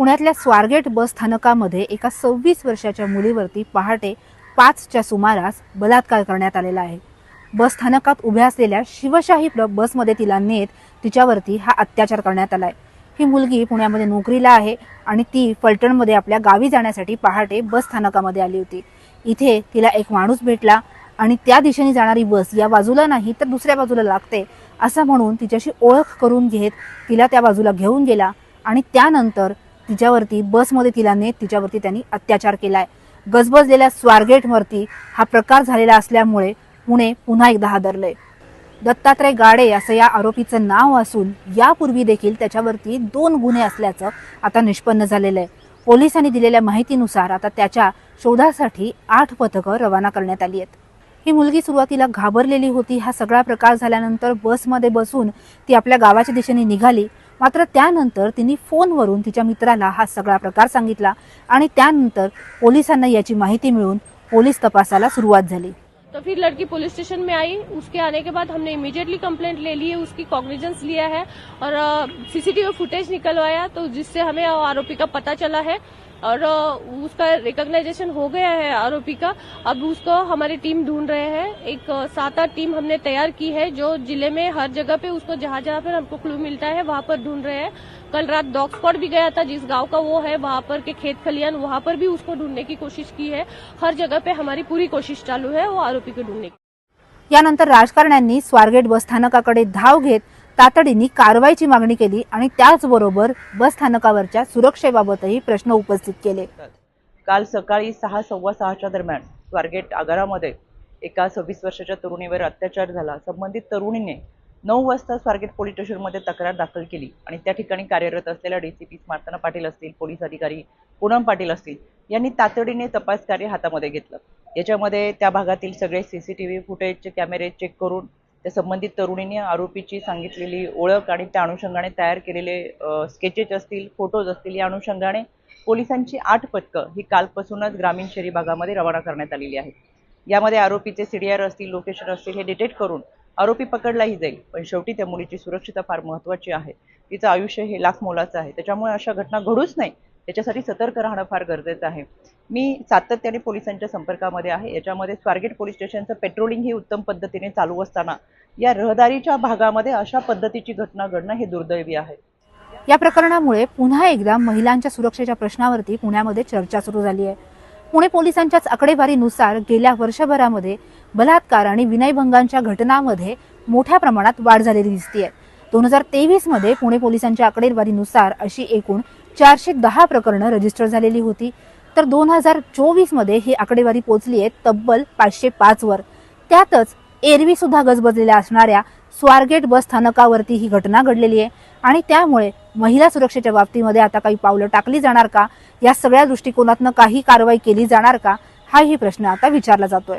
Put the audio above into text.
पुण्यातल्या स्वारगेट बस स्थानकामध्ये एका सव्वीस वर्षाच्या मुलीवरती पहाटे पाचच्या सुमारास बलात्कार करण्यात आलेला आहे. बस स्थानकात उभ्या असलेल्या शिवशाही बसमध्ये तिला नेत तिच्यावरती हा अत्याचार करण्यात आलाय. ही मुलगी पुण्यामध्ये नोकरीला आहे आणि ती फलटणमध्ये आपल्या गावी जाण्यासाठी पहाटे बस स्थानकामध्ये आली होती. इथे तिला एक माणूस भेटला आणि त्या दिशेने जाणारी बस या बाजूला नाही तर दुसऱ्या बाजूला लागते असं म्हणून तिच्याशी ओळख करून घेत तिला त्या बाजूला घेऊन गेला आणि त्यानंतर तिच्यावरती बसमध्ये तिला नेत तिच्यावरती त्यांनी अत्याचार केलाय. गजबजलेल्या स्वारगेटवरती हा प्रकार झालेला असल्यामुळे पुणे पुन्हा एकदा हादरलंय. दत्तात्रय गाडे असं या आरोपीचं नाव असून यापूर्वी देखील त्याच्यावरती दोन गुन्हे असल्याचं आता निष्पन्न झालेलं आहे पोलिसांनी दिलेल्या माहितीनुसार आता त्याच्या शोधासाठी आठ पथकं रवाना करण्यात आली आहेत. ही मुलगी सुरुवातीला घाबरलेली होती. हा सगळा प्रकार झाल्यानंतर बसमध्ये बसून ती आपल्या गावाच्या दिशेने निघाली. मात्र त्यानंतर तिने फोनवरून तिच्या मित्राला हा सगळा प्रकार सांगितला आणि त्यानंतर पोलिसांना याची माहिती मिळून पोलीस तपासाला सुरुवात झाली. तो फिर लड़की पुलिस स्टेशन में आई उसके आने के बाद हमने इमीडिएटली कंप्लेंट ले ली है उसकी कॉग्निजेंस लिया है और सीसीटीवी फुटेज निकलवाया तो जिससे हमें आरोपी का पता चला है और उसका रिकॉग्नाइजेशन हो गया है आरोपी का। अब उसको हमारी टीम ढूंढ रहे हैं। एक सात आठ टीम हमने तैयार की है, जो ज़िले में हर जगह पे उसको जहाँ जहाँ पर हमको क्लू मिलता है, वहाँ पर ढूंढ रहे हैं। कल रात डॉग स्पॉट भी गया था, जिस गाँव का वो है, वहाँ पर के खेत खलियान, वहाँ पर भी उसको ढूँढने की कोशिश की है। हर जगह पे हमारी पूरी कोशिश चालू है वो आरोपी को ढूँढने की। यानंतर राजकारण्यांनी स्वारगेट बस स्थानकाकडे धाव घेत तातडीने कारवाईची मागणी केली आणि त्याचबरोबर बस स्थानकावरच्या सुरक्षेबाबतही प्रश्न उपस्थित केले. काल सकाळी सहा सव्वा सहाच्या दरम्यान स्वारगेट आगारामध्ये एका सव्वीस वर्षाच्या तरुणीवर अत्याचार झाला. संबंधित तरुणीने नऊ वाजता स्वारगेट पोलीस स्टेशनमध्ये तक्रार दाखल केली आणि त्या ठिकाणी कार्यरत असलेल्या डी सी पी स्मार्तना पाटील असतील पोलीस अधिकारी पूनम पाटील असतील यांनी तातडीने तपास कार्य हातामध्ये घेतलं. याच्यामध्ये त्या भागातील सगळे सी सी टी व्ही फुटेजचे कॅमेरे चेक करून त्या संबंधित तरुणीने आरोपीची सांगितलेली ओळख आणि त्या अनुषंगाने तयार केलेले स्केचेस असतील फोटोज असतील या अनुषंगाने पोलिसांची आठ पथकं ही कालपासूनच ग्रामीण शहरी भागामध्ये रवाना करण्यात आलेली आहेत. यामध्ये आरोपीचे सीडीआर असतील लोकेशन असतील हे डिटेक्ट करून आरोपी पकडलाही जाईल पण शेवटी त्या मुलीची सुरक्षितता फार महत्त्वाची आहे. तिचं आयुष्य हे लाख मोलाचं आहे. त्याच्यामुळे अशा घटना घडूच नाही. त्याच्यासाठी सतर्क राहणं फार गरजेचं आहे. मी सातत्याने पोलिसांच्या संपर्कामध्ये आहे. याच्यामध्ये स्वारगेट पोलीस स्टेशनचं पेट्रोलिंग ही उत्तम पद्धतीने चालू असताना या रहदारीच्या भागामध्ये अशा पद्धतीची घटना घडणं हे दुर्दैवी आहे. या प्रकरणामुळे पुन्हा एकदा महिलांच्या सुरक्षेच्या प्रश्नावरती पुण्यामध्ये चर्चा सुरू झाली आहे. पुणे पोलिसांच्याच आकडेवारीनुसार गेल्या वर्षभरामध्ये बलात्कार आणि विनयभंगांच्या घटनांमध्ये मोठ्या प्रमाणात वाढ झालेली दिसते आहे दोन हजार तेवीसमध्ये पुणे पोलिसांच्या आकडेवारीनुसार अशी एकूण चारशे दहा प्रकरणं रजिस्टर झालेली होती. तर दोन हजार चोवीसमध्ये ही आकडेवारी पोहोचली आहे तब्बल पाचशे पाचवर त्यातच एरवी सुद्धा गजबजलेल्या असणाऱ्या स्वारगेट बस स्थानकावरती ही घटना घडलेली आहे. आणि त्यामुळे महिला सुरक्षेच्या बाबतीमध्ये आता काही पावलं टाकली जाणार का? या सगळ्या दृष्टिकोनातनं काही कारवाई केली जाणार का? हाही प्रश्न आता विचारला जातोय.